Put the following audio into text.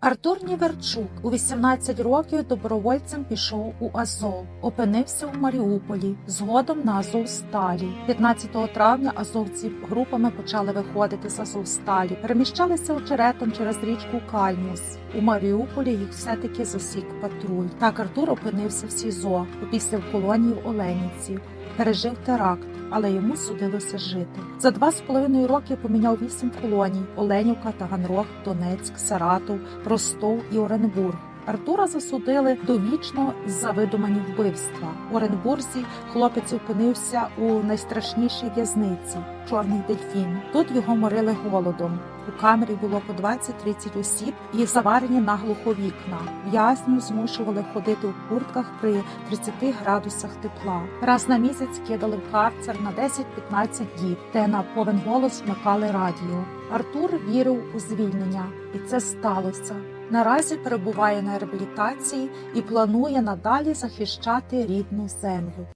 Артур Ніверчук у 18 років добровольцем пішов у Азов, опинився у Маріуполі, згодом на Азовсталі. 15 травня азовці групами почали виходити з Азовсталі, переміщалися очеретом через річку Кальмус. У Маріуполі їх все-таки засік патруль. Так Артур опинився в СІЗО, опісля в колонії в Оленівці. Пережив теракт, але йому судилося жити. За два з половиною роки поміняв вісім колоній: Оленівка, Таганрог, Донецьк, Саратов, Ростов і Оренбург. Артура засудили довічно за видумані вбивства. У Оренбурзі хлопець опинився у найстрашнішій в'язниці Чорний дельфін. Тут його морили голодом. У камері було по 20-30 осіб і заварені наглухо вікна. В'язню змушували ходити у куртках при 30 градусах тепла. Раз на місяць кидали в карцер на 10-15 діб, де на повен голос вмикали радіо. Артур вірив у звільнення, і це сталося. Наразі перебуває на реабілітації і планує надалі захищати рідну землю.